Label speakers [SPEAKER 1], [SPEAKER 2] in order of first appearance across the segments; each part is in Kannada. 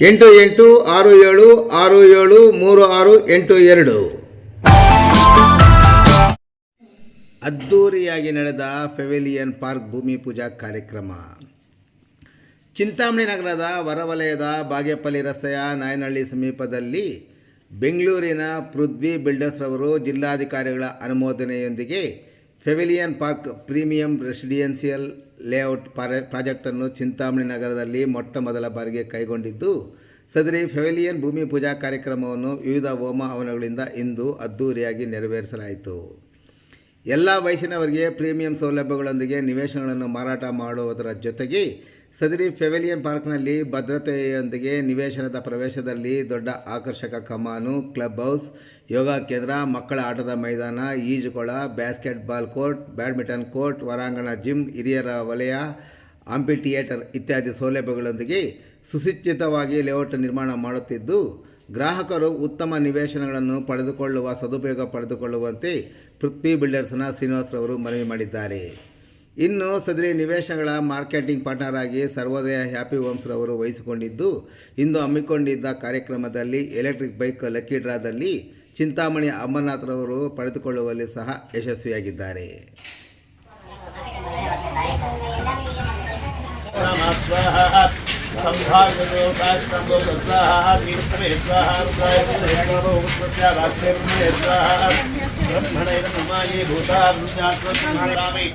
[SPEAKER 1] ಎಂಟು ಎಂಟು ಆರು ಏಳು ಆರು ಏಳು, ಮೂರು ಆರು, ಎಂಟು ಎರಡು. ಅದ್ದೂರಿಯಾಗಿ ನಡೆದ ಫೆವಿಲಿಯನ್ ಪಾರ್ಕ್ ಭೂಮಿ ಪೂಜಾ ಕಾರ್ಯಕ್ರಮ. ಚಿಂತಾಮಣಿ ನಗರದ ಹೊರವಲಯದ ಬಾಗೇಪಲ್ಲಿ ರಸ್ತೆಯ ನಾಯನಹಳ್ಳಿ ಸಮೀಪದಲ್ಲಿ ಬೆಂಗಳೂರಿನ ಪೃಥ್ವಿ ಬಿಲ್ಡರ್ಸ್ ರವರು ಜಿಲ್ಲಾಧಿಕಾರಿಗಳ ಅನುಮೋದನೆಯೊಂದಿಗೆ pavilion park premium residential layout Pare ಪ್ರಾಜೆಕ್ಟನ್ನು ಚಿಂತಾಮಣಿ ನಗರದಲ್ಲಿ ಮೊಟ್ಟ ಮೊದಲ ಬಾರಿಗೆ ಕೈಗೊಂಡಿದ್ದು, ಸದರಿ ಫೆವಿಲಿಯನ್ ಭೂಮಿ ಪೂಜಾ ಕಾರ್ಯಕ್ರಮವನ್ನು ವಿವಿಧ ಹೋಮ ಹವನಗಳಿಂದ ಇಂದು ಅದ್ದೂರಿಯಾಗಿ ನೆರವೇರಿಸಲಾಯಿತು. ಎಲ್ಲ ವಯಸ್ಸಿನವರಿಗೆ ಪ್ರೀಮಿಯಂ ಸೌಲಭ್ಯಗಳೊಂದಿಗೆ ನಿವೇಶನಗಳನ್ನು ಮಾರಾಟ ಮಾಡುವುದರ ಜೊತೆಗೆ ಸದರಿ ಫೆವೆಲಿಯನ್ ಪಾರ್ಕ್ನಲ್ಲಿ ಭದ್ರತೆಯೊಂದಿಗೆ ನಿವೇಶನದ ಪ್ರವೇಶದಲ್ಲಿ ದೊಡ್ಡ ಆಕರ್ಷಕ ಕಮಾನು, ಕ್ಲಬ್ ಹೌಸ್, ಯೋಗ ಕೇಂದ್ರ, ಮಕ್ಕಳ ಆಟದ ಮೈದಾನ, ಈಜುಕೊಳ basketball court, badminton court ಹೊರಾಂಗಣ ಜಿಮ್, ಹಿರಿಯರ ವಲಯ ಆಂಪಿ ಥಿಯೇಟರ್ ಇತ್ಯಾದಿ ಸೌಲಭ್ಯಗಳೊಂದಿಗೆ ಸುಸಜ್ಜಿತವಾಗಿ ಲೇಔಟ್ ನಿರ್ಮಾಣ ಮಾಡುತ್ತಿದ್ದು, ಗ್ರಾಹಕರು ಉತ್ತಮ ನಿವೇಶನಗಳನ್ನು ಪಡೆದುಕೊಳ್ಳುವ ಸದುಪಯೋಗ ಪಡೆದುಕೊಳ್ಳುವಂತೆ ಪೃಥ್ವಿ ಬಿಲ್ಡರ್ಸ್ನ ಶ್ರೀನಿವಾಸ್ರವರು ಮನವಿ ಮಾಡಿದ್ದಾರೆ. ಇನ್ನು ಸದರಿ ನಿವೇಶನಗಳ ಮಾರ್ಕೆಟಿಂಗ್ ಪಾರ್ಟ್ನರ್ ಆಗಿ ಸರ್ವೋದಯ ಹ್ಯಾಪಿ ಹೋಮ್ಸ್ರವರು ವಹಿಸಿಕೊಂಡಿದ್ದು ಇಂದು ಹಮ್ಮಿಕೊಂಡಿದ್ದ ಕಾರ್ಯಕ್ರಮದಲ್ಲಿ ಎಲೆಕ್ಟ್ರಿಕ್ ಬೈಕ್ ಲಕ್ಕಿ ಡ್ರಾದಲ್ಲಿ ಚಿಂತಾಮಣಿ ಅಮರನಾಥ್ರವರು ಪಡೆದುಕೊಳ್ಳುವಲ್ಲಿ ಸಹ ಯಶಸ್ವಿಯಾಗಿದ್ದಾರೆ
[SPEAKER 2] ब्रह्मणे नमाये भूताभृञात्मस्मरामि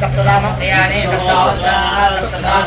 [SPEAKER 2] सप्तदाम प्रियाणि सप्ताह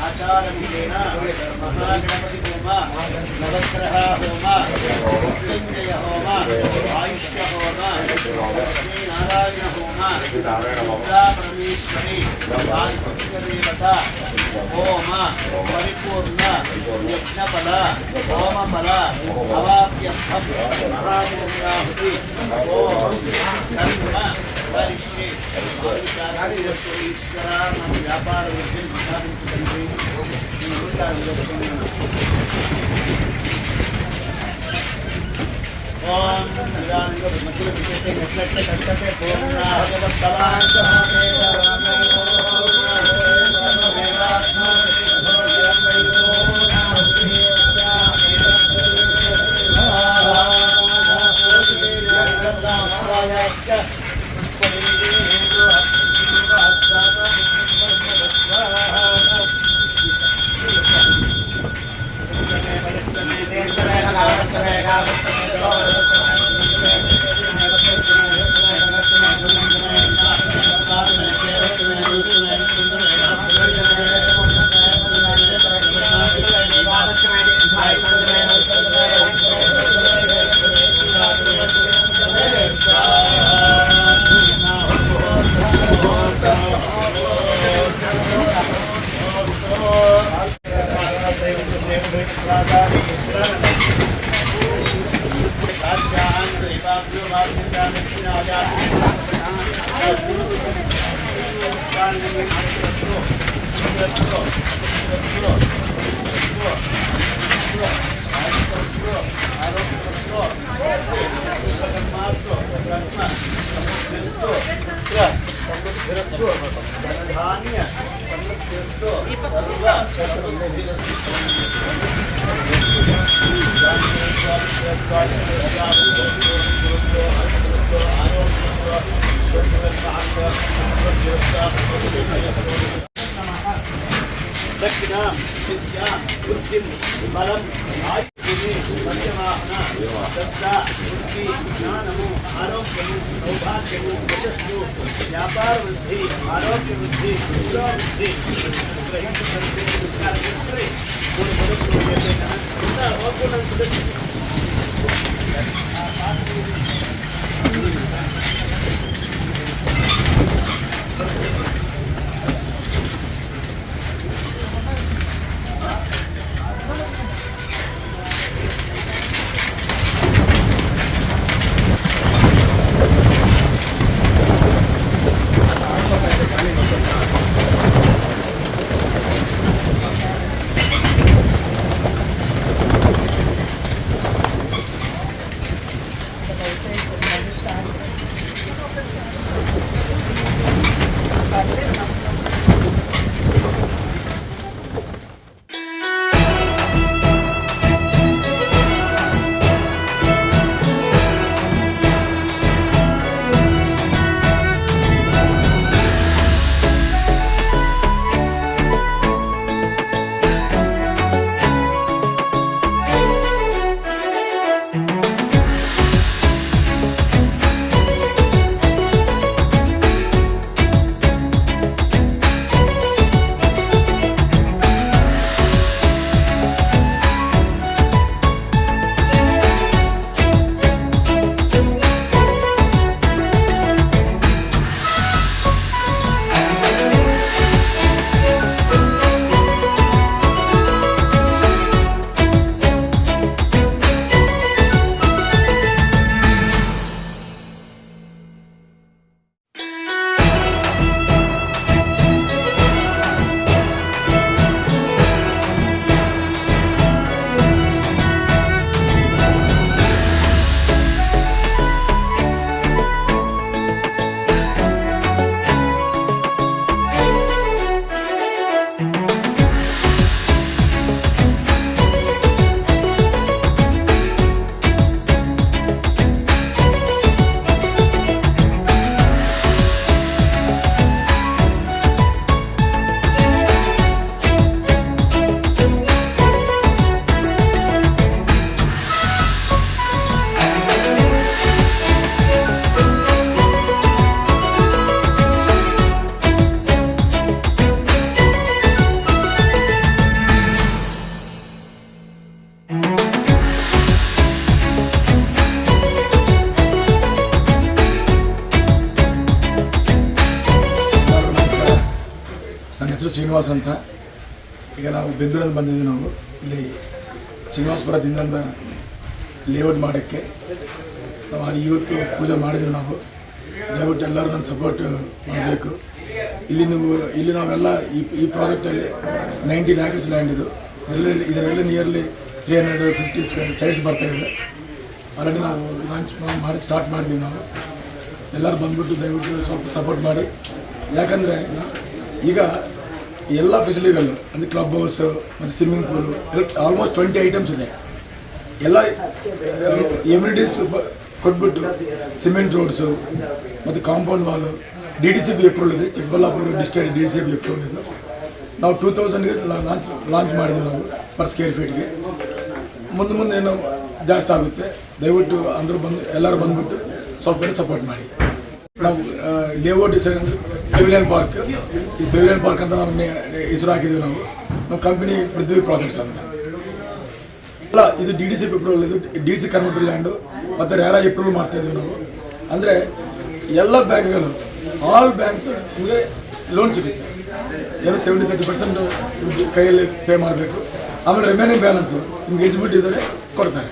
[SPEAKER 3] ఆచారముఖేన మహాగణపతి హోమ నవగ్రహ హోమ మృత్యుంజయ హోమ ఆయుష్య హోమ లక్ష్మీ హోమ దుర్గా దేవత హోమ పరిపూర్ణ यज्ञपद होमपद अवाप्यर्थम महापुण्याहुति ओम कर्म करिष्ये आविचारस्तु ईश्वरा मम व्यापार वृद्धि स्थापितुं नमस्कार ओम निरानंद ब्रह्मचर्य विशेष नेतृत्व करते पूर्ण आह जगत कलांत होते रामे ओम मेरा आत्मा Ayos ka. Yeah. ಶಿರಸ್ಸು ಧಾನ್ಯ ಶಿರಸ್ಸು ಸರ್ವ ಸರ್ವ ಆರೋಗ್ಯ दक्षिण विद्यां बुद्धिं बलम् आयुः मध्यमाः दत्ता बुद्धि
[SPEAKER 4] ज्ञानमु आरोग्यमु आरोग्यवृद्धि ಶ್ರೀನಿವಾಸ್ ಅಂತ. ಈಗ ನಾವು ಬೆಂಗಳೂರಲ್ಲಿ ಬಂದಿದ್ದೀವಿ ನಾವು. ಇಲ್ಲಿ ಶ್ರೀನಿವಾಸಪುರದಿಂದ ಲೇಔಟ್ ಮಾಡೋಕ್ಕೆ ನಾವು ಅಲ್ಲಿ ಇವತ್ತು ಪೂಜೆ ಮಾಡಿದ್ದೀವಿ ನಾವು. ದಯವಿಟ್ಟು ಎಲ್ಲರೂ ನನ್ನ ಸಪೋರ್ಟ್ ಮಾಡಬೇಕು. ಇಲ್ಲಿ ನೀವು, ಇಲ್ಲಿ ನಾವೆಲ್ಲ ಈ ಈ ಪ್ರಾಜೆಕ್ಟಲ್ಲಿ ನೈನ್ಟೀನ್ ಆ್ಯಕ್ರೆಸ್ ಲ್ಯಾಂಡ್ ಇದು. ಇದರಲ್ಲಿ ಇದರಲ್ಲಿ nearly three hundred fifty sites ಬರ್ತಾ ಇದೆ. ಆಲ್ರೆಡಿ ನಾವು ಲಾಂಚ್ ಮಾಡಿ ಸ್ಟಾರ್ಟ್ ಮಾಡಿದ್ದೀವಿ ನಾವು. ಎಲ್ಲರೂ ಬಂದ್ಬಿಟ್ಟು ದಯವಿಟ್ಟು ಸ್ವಲ್ಪ ಸಪೋರ್ಟ್ ಮಾಡಿ. ಯಾಕಂದರೆ ಈಗ ಎಲ್ಲ ಫೆಸಿಲಿಟಿಗಳು ಅಂದರೆ ಕ್ಲಬ್ ಹೌಸ್ ಮತ್ತು swimming pool almost twenty items ಇದೆ. ಎಲ್ಲ uh, ಎಮ್ಯುನಿಟೀಸ್ ಕೊಟ್ಬಿಟ್ಟು ಸಿಮೆಂಟ್ ರೋಡ್ಸು ಮತ್ತು compound wall D D C B approval ಇದೆ. Chikkaballapur district D D C B approval ಇದೆ. ನಾವು ಟೂ ತೌಸಂಡ್ಗೆ ಲಾಂಚ್ ಲಾಂಚ್ ಮಾಡಿದ್ವಿ ನಾವು ಪರ್ ಸ್ಕ್ವೇರ್ ಫೀಟ್ಗೆ ಮುಂದೆ ಮುಂದೆ ಏನೋ ಜಾಸ್ತಿ ಆಗುತ್ತೆ. ದಯವಿಟ್ಟು ಅಂದರೂ ಬಂದು, ಎಲ್ಲರೂ ಬಂದುಬಿಟ್ಟು ಸ್ವಲ್ಪ ಸಪೋರ್ಟ್ ಮಾಡಿ. ನಾವು ಲೇಔಟ್ ಡಿಸೈಡ್ ಅಂದರೆ ಪೆವಿಲಿಯನ್ ಪಾರ್ಕ್ ಈ ಪೆವಿಲಿಯನ್ ಪಾರ್ಕ್ ಅಂತ ನಾವು ಹೆಸರು ಹಾಕಿದ್ದೀವಿ ನಾವು. ನಮ್ಮ ಕಂಪನಿ ಪೃಥ್ವಿ ಪ್ರಾಜೆಕ್ಟ್ಸ್ ಅಂತ. ಅಲ್ಲ, ಇದು ಡಿ ಡಿ ಸಿ ಅಪ್ರೂವಲ್ ಇದು ಡಿ ಸಿ ಕರ್ಮಪುರಿ ಲ್ಯಾಂಡು ಮತ್ತು ರೇರಾ ಅಪ್ರೂವಲ್ ಮಾಡ್ತಾ ಇದ್ದೀವಿ ನಾವು. ಅಂದರೆ ಎಲ್ಲ ಬ್ಯಾಂಕ್ಗಳು ಆಲ್ ಬ್ಯಾಂಕ್ಸ್ ನಿಮಗೆ ಲೋನ್ ಸಿಗುತ್ತೆ. ಏನು ಸೆವೆಂಟಿ ತರ್ಟಿ ಪರ್ಸೆಂಟ್ ಕೈಯಲ್ಲಿ ಪೇ ಮಾಡಬೇಕು. ಆಮೇಲೆ ರಿಮೈನಿಂಗ್ ಬ್ಯಾಲೆನ್ಸು ನಿಮ್ಗೆ ಇದ್ಬಿಟ್ಟಿದ್ದರೆ ಕೊಡ್ತಾರೆ.